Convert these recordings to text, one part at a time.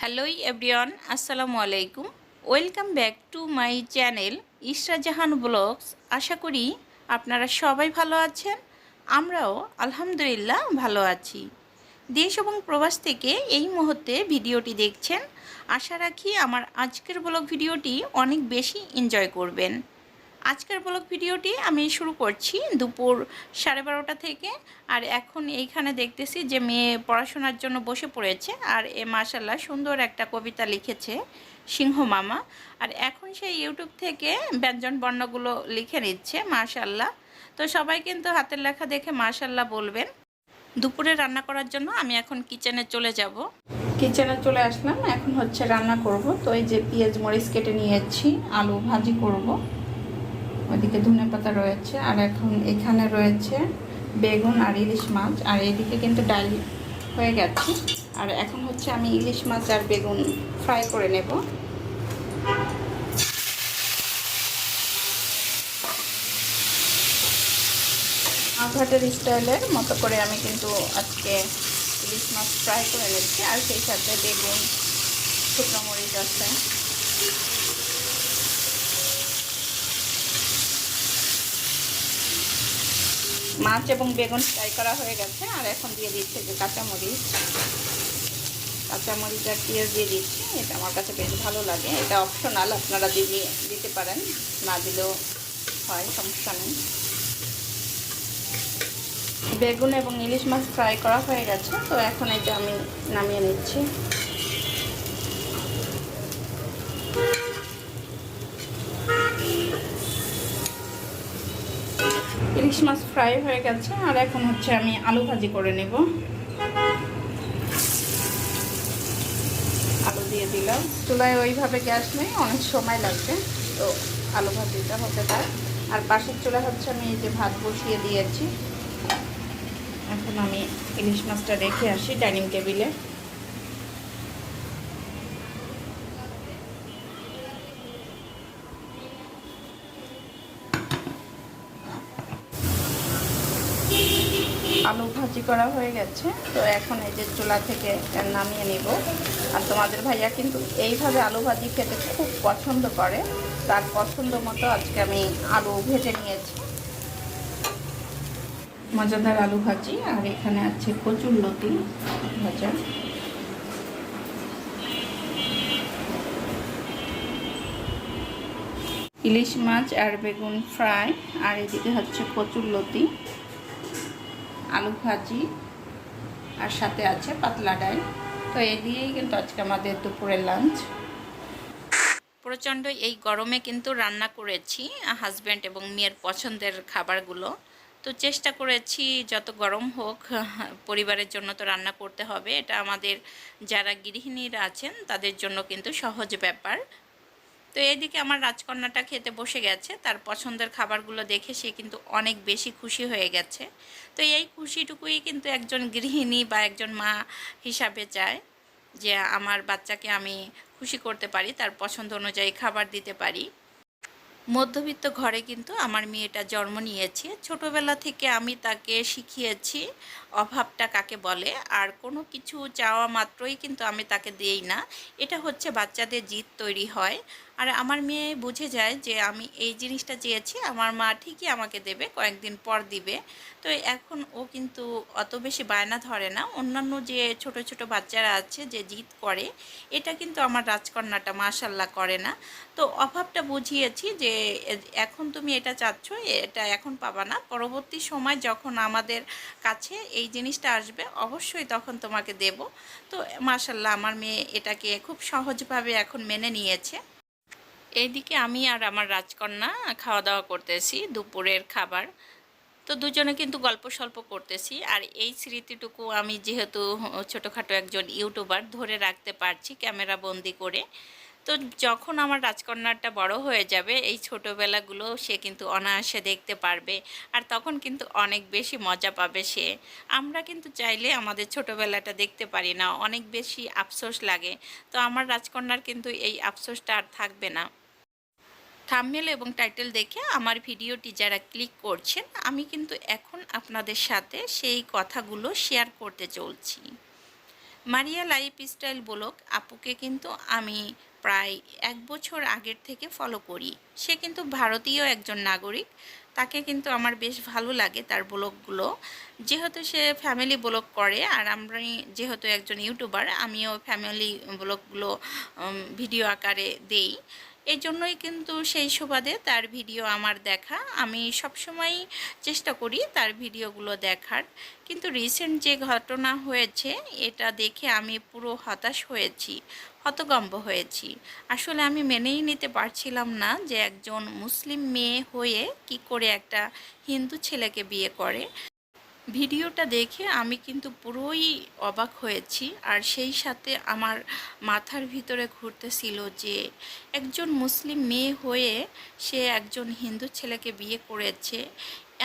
Hello everyone আসসালামু আলাইকুম। Welcome back to my channel Isra Jahan vlogs আশা করি আপনারা সবাই ভালো আছেন, আমরাও আলহামদুলিল্লাহ ভালো আছি। দেশ এবং প্রবাস থেকে এই মুহূর্তে ভিডিওটি দেখছেন। আশা রাখি আমার আজকের ব্লগ ভিডিওটি অনেক বেশি এনজয় করবেন। আজকের ব্লগ ভিডিওটি আমি শুরু করছি দুপুর সাড়ে বারোটা থেকে। আর এখন এইখানে দেখতেছি যে মেয়ে পড়াশোনার জন্য বসে পড়েছে আর এ মাসাল্লাহ সুন্দর একটা কবিতা লিখেছে সিংহ মামা। আর এখন সেই ইউটিউব থেকে ব্যঞ্জন বর্ণগুলো লিখে নিচ্ছে মাশাল্লাহ তো সবাই কিন্তু হাতের লেখা দেখে মাশাল্লাহ বলবেন। দুপুরে রান্না করার জন্য আমি এখন কিচেনে চলে যাব। কিচেনে চলে আসলাম, এখন হচ্ছে রান্না করব। তো এই যে পেঁয়াজ মরিচ কেটে নিয়েছি, আলু ভাজি করব। ওইদিকে ধনে পাতা রয়েছে, আর এখন এখানে রয়েছে বেগুন আর ইলিশ মাছ, আর এদিকে কিন্তু ডাল হয়ে গেছে। আর এখন হচ্ছে আমি ইলিশ মাছ আর বেগুন ফ্রাই করে নেব। আঘাটের স্টাইলের মতো করে আমি কিন্তু আজকে ইলিশ মাছ ফ্রাই করে নিচ্ছি, আর সেই সাথে বেগুন, শুকনো মরিচ আছে। মাছ এবং বেগুন ফ্রাই করা হয়ে গেছে, আর এখন দিয়ে দিচ্ছে যে কাঁচামরিচ। কাঁচামরিচ আর পেঁয়াজ দিয়ে দিচ্ছি, এটা আমার কাছে বেশ ভালো লাগে। এটা অপশনাল আপনারা দিলে দিতে পারেন, না দিলেও হয়, সমস্যা নেই। বেগুন এবং ইলিশ মাছ ফ্রাই করা হয়ে গেছে, তো এখন এটা আমি নামিয়ে নিচ্ছি। ইলিশ মাছ ফ্রাই হয়ে গেছে, আর এখন হচ্ছে আমি আলু ভাজি করে নেব। আলু দিয়ে দিলাম। চুলায় ওইভাবে গ্যাস নেই, অনেক সময় লাগবে, তো আলু ভাজিটা হতে পারে। আর পাশের চুলা হচ্ছে আমি এই যে ভাত বসিয়ে দিয়েছি। এখন আমি ইলিশ মাছটা রেখে আসি ডাইনিং টেবিলে। আলু ভাজি করা হয়ে গেছে। তো এখন এই যে চুলা থেকে নামিয়ে নিব। আর তোমাদের ভাইয়া কিন্তু এইভাবে আলু ভাজি খেতে খুব পছন্দ করে। তার পছন্দ মতো আজকে আমি আলু ভেজে নিয়েছি। মজাদার আলু ভাজি, আর এখানে আছে কচুর লতি ভাজা। ইলিশ মাছ আর বেগুন ফ্রাই, আর এদিকে হচ্ছে কচুর লতি। আলু ভাজি আর সাথে আছে পাতলা ডাল। তো এ দিয়েই কিন্তু আজকে আমাদের দুপুরের লাঞ্চ প্রচণ্ড এই গরমে কিন্তু রান্না করেছি হাজব্যান্ড এবং মেয়ের পছন্দের খাবারগুলো। তো চেষ্টা করেছি যত গরম হোক, পরিবারের জন্য তো রান্না করতে হবে। এটা আমাদের যারা গৃহিণীরা আছেন, তাদের জন্য কিন্তু সহজ ব্যাপার। তো এদিকে আমার রাজকন্যাটা খেতে বসে গেছে। তার পছন্দের খাবারগুলো দেখে সে কিন্তু অনেক বেশি খুশি হয়ে গেছে। তো এই খুশিটুকুই কিন্তু একজন গৃহিণী বা একজন মা হিসাবে চায় যে আমার বাচ্চাকে আমি খুশি করতে পারি, তার পছন্দ অনুযায়ী খাবার দিতে পারি। মধ্যবিত্ত ঘরে কিন্তু আমার মেয়েটা জন্ম নিয়েছে। ছোটোবেলা থেকে আমি তাকে শিখিয়েছি অভাবটা কাকে বলে, আর কোনো কিছু চাওয়া মাত্রই কিন্তু আমি তাকে দিই না। এটা হচ্ছে বাচ্চাদের জিদ তৈরি হয়। আর আমার মেয়ে বুঝে যায় যে আমি এই জিনিসটা চেয়েছি, আমার মা ঠিকই আমাকে দেবে, কয়েকদিন পর দিবে। তো এখন ও কিন্তু অত বেশি বায়না ধরে না। অন্যান্য যে ছোট ছোট বাচ্চারা আছে যে জিদ করে, এটা কিন্তু আমার রাজকন্যাটা মাশাল্লাহ করে না। তো অভাবটা বুঝিয়েছি যে এখন তুমি এটা চাচ্ছ, এটা এখন পাবা না। পরবর্তী সময় যখন আমাদের কাছে এই জিনিসটা আসবে, অবশ্যই তখন তোমাকে দেব। তো মাশাল্লাহ আমার মেয়ে এটাকে খুব সহজভাবে এখন মেনে নিয়েছে। এইদিকে আমি আর আমার রাজকন্যা খাওয়া দাওয়া করতেছি, দুপুরের খাবার। তো দুজনে কিন্তু গল্প স্বল্প করতেছি। আর এই স্মৃতিটুকু আমি যেহেতু ছোটোখাটো একজন ইউটিউবার, ধরে রাখতে পারছি ক্যামেরা বন্দি করে। তো যখন আমার রাজকন্যাটা বড় হয়ে যাবে, এই ছোটোবেলাগুলো সে কিন্তু অনায়াসে দেখতে পারবে। আর তখন কিন্তু অনেক বেশি মজা পাবে সে। আমরা কিন্তু চাইলে আমাদের ছোটোবেলাটা দেখতে পারি না, অনেক বেশি আফসোস লাগে। তো আমার রাজকন্যার কিন্তু এই আফসোসটা আর থাকবে না। থামমেল এবং টাইটেল দেখে আমার ভিডিওটি যারা ক্লিক করছেন, আমি কিন্তু এখন আপনাদের সাথে সেই কথাগুলো শেয়ার করতে চলছি। মারিয়া লাইফ স্টাইল ব্লগ আপুকে কিন্তু আমি প্রায় এক বছর আগের থেকে ফলো করি। সে কিন্তু ভারতীয় একজন নাগরিক, তাকে কিন্তু আমার বেশ ভালো লাগে তার ব্লগগুলো। যেহেতু সে ফ্যামিলি ব্লগ করে, আর আমি যেহেতু একজন ইউটিউবার আমিও ফ্যামিলি ব্লগগুলো ভিডিও আকারে দেই। এই জন্যই কিন্তু সেই সুবাদে তার ভিডিও আমার দেখা। আমি সবসময় চেষ্টা করি তার ভিডিওগুলো দেখার। কিন্তু রিসেন্ট যে ঘটনা হয়েছে, এটা দেখে আমি পুরো হতাশ হয়েছি, হতগম্ব হয়েছি। আসলে আমি মেনেই নিতে পারছিলাম না যে একজন মুসলিম মেয়ে হয়ে কি করে একটা হিন্দু ছেলেকে বিয়ে করে। ভিডিওটা দেখে আমি কিন্তু পুরোই অবাক হয়েছি। আর সেই সাথে আমার মাথার ভিতরে ঘুরতেছিল যে একজন মুসলিম মেয়ে হয়ে সে একজন হিন্দু ছেলেকে বিয়ে করেছে।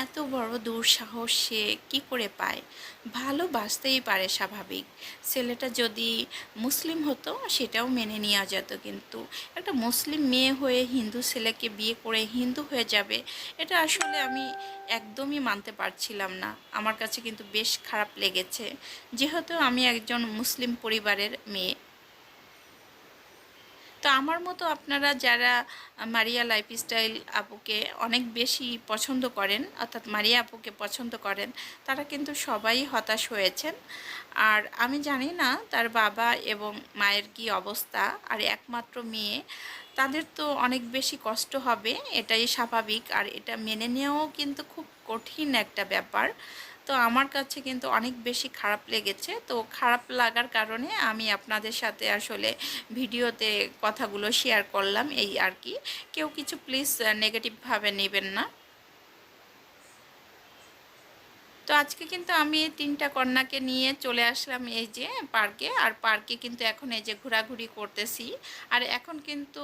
এত বড় দুঃসাহস সে কী করে পায়? ভালোবাসতেই পারে স্বাভাবিক। ছেলেটা যদি মুসলিম হতো, সেটাও মেনে নেওয়া যেত কিন্তু। একটা মুসলিম মেয়ে হয়ে হিন্দু ছেলেকে বিয়ে করে হিন্দু হয়ে যাবে, এটা আসলে আমি একদমই মানতে পারছিলাম না। আমার কাছে কিন্তু বেশ খারাপ লেগেছে। যেহেতু আমি একজন মুসলিম পরিবারের মেয়ে তো আমার মতো আপনারা যারা মারিয়া লাইফস্টাইল আপুকে অনেক বেশি পছন্দ করেন, অর্থাৎ মারিয়া আপুকে পছন্দ করেন, তারা কিন্তু সবাই হতাশ হয়েছেন। আর আমি জানি না তার বাবা এবং মায়ের কি অবস্থা, আর একমাত্র মেয়ে, তাদের তো অনেক বেশি কষ্ট হবে, এটাই স্বাভাবিক। আর এটা মেনে নেওয়াও কিন্তু খুব কঠিন একটা ব্যাপার। তো আমার কাছে কিন্তু অনেক বেশি খারাপ লেগেছে। তো খারাপ লাগার কারণে আমি আপনাদের সাথে আসলে ভিডিওতে কথাগুলো শেয়ার করলাম এই আর কি। কেউ কিছু প্লিজ নেগেটিভভাবে নেবেন না। তো আজকে কিন্তু আমি তিনটা কন্যাকে নিয়ে চলে আসলাম এই যে পার্কে, আর পার্কে কিন্তু এখন এই যে ঘোরাঘুরি করতেছি। আর এখন কিন্তু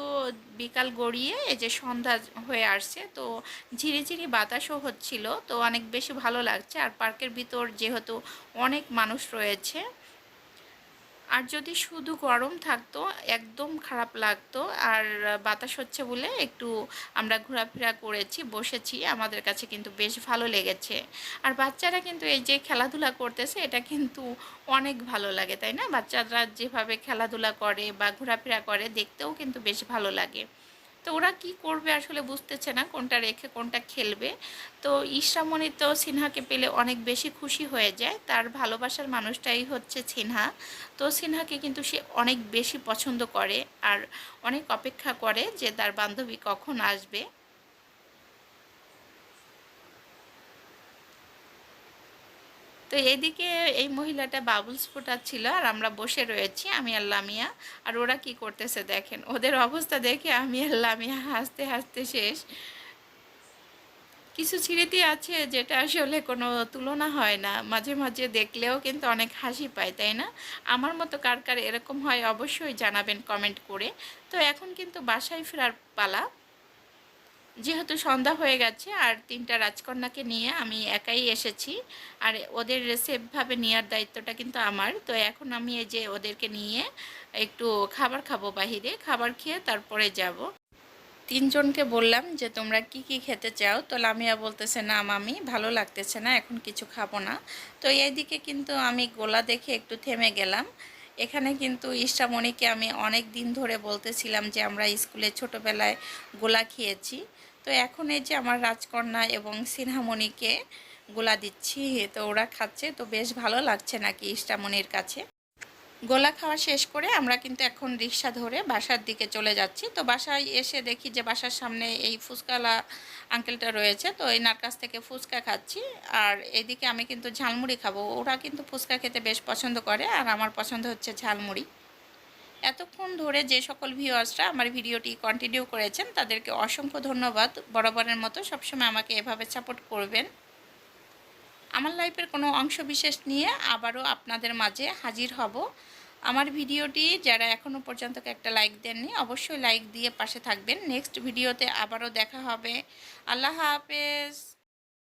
বিকাল গড়িয়ে এই যে সন্ধ্যা হয়ে আসছে, তো ঝিরিঝিরি বাতাসও হচ্ছিল, তো অনেক বেশি ভালো লাগছে। আর পার্কের ভিতর যেহেতু অনেক মানুষ রয়েছে আর যদি শুধু গরম থাকতো, একদম খারাপ লাগতো, আর বাতাস হচ্ছে বলে একটু আমরা ঘোরাফেরা করেছি, বসেছি, আমাদের কাছে কিন্তু বেশ ভালো লেগেছে। আর বাচ্চারা কিন্তু এই যে খেলাধুলা করতেছে, এটা কিন্তু অনেক ভালো লাগে, তাই না? বাচ্চারা যেভাবে খেলাধুলা করে বা ঘোরাফেরা করে, দেখতেও কিন্তু বেশ ভালো লাগে। তো ওরা কি করবে আসলে বুঝতেছে না কোনটা রেখে কোনটা খেলবে। তো ঈশ্রামণি তো সিনহাকে পেলে অনেক বেশি খুশি হয়ে যায়। তার ভালোবাসার মানুষটাই হচ্ছে সিনহা। তো সিনহাকে কিন্তু সে অনেক বেশি পছন্দ করে আর অনেক অপেক্ষা করে যে তার বান্ধবী কখন আসবে। তো এদিকে এই মহিলাটা বাবুলস ফুটাচ্ছিল আর আমরা বসে রয়েছি, আমি আর লামিয়া। আর ওরা কি করতেছে দেখেন, ওদের অবস্থা দেখে আমি আর লামিয়া হাসতে হাসতে শেষ। কিছু স্মৃতি আছে যেটা আসলে কোনো তুলনা হয় না, মাঝে মাঝে দেখলেও কিন্তু অনেক হাসি পায়, তাই না? আমার মতো কার কার এরকম হয় অবশ্যই জানাবেন কমেন্ট করে। তো এখন কিন্তু বাসায় ফেরার পালা। যেহেতু সন্ধ্যা হয়ে গেছে আর তিনটা রাজকন্যাকে নিয়ে আমি একাই এসেছি, আর ওদের সেফভাবে নেওয়ার দায়িত্বটা কিন্তু আমার। তো এখন আমি এই যে ওদেরকে নিয়ে একটু খাবার খাব বাহিরে, খাবার খেয়ে তারপরে যাব। তিনজনকে বললাম যে, তোমরা কি কি খেতে চাও? তো লামিয়া বলতেছে, না মামি, ভালো লাগতেছে না, এখন কিছু খাব না। তো এইদিকে কিন্তু আমি গোলা দেখে একটু থেমে গেলাম। এখানে কিন্তু ইষ্টামণিকে আমি অনেক দিন ধরে বলতেছিলাম যে আমরা স্কুলে ছোটোবেলায় গোলা খেয়েছি। তো এখন এই যে আমার রাজকন্যা এবং সিনহামণিকে গোলা দিচ্ছি, তো ওরা খাচ্ছে, তো বেশ ভালো লাগছে নাকি ইষ্টামণির কাছে। গোলা খাওয়া শেষ করে আমরা কিন্তু এখন রিক্সা ধরে বাসার দিকে চলে যাচ্ছি। তো বাসায় এসে দেখি যে বাসার সামনে এই ফুচকালা আঙ্কেলটা রয়েছে। তো এনার কাছ থেকে ফুচকা খাচ্ছি। আর এদিকে আমি কিন্তু ঝালমুড়ি খাব। ওরা কিন্তু ফুচকা খেতে বেশ পছন্দ করে আর আমার পছন্দ হচ্ছে ঝালমুড়ি। এতক্ষণ ধরে যে সকল ভিউয়ার্সরা আমার ভিডিওটি কন্টিনিউ করেছেন, তাদেরকে অসংখ্য ধন্যবাদ। বরাবরের মতো সবসময় আমাকে এভাবে সাপোর্ট করবেন। আমার লাইফের কোনো অংশ বিশেষ নিয়ে আবারও আপনাদের মাঝে হাজির হব। আমার ভিডিওটি যারা এখনও পর্যন্ত একটা লাইক দেননি, অবশ্যই লাইক দিয়ে পাশে থাকবেন। নেক্সট ভিডিওতে আবারও দেখা হবে। আল্লাহ হাফেজ।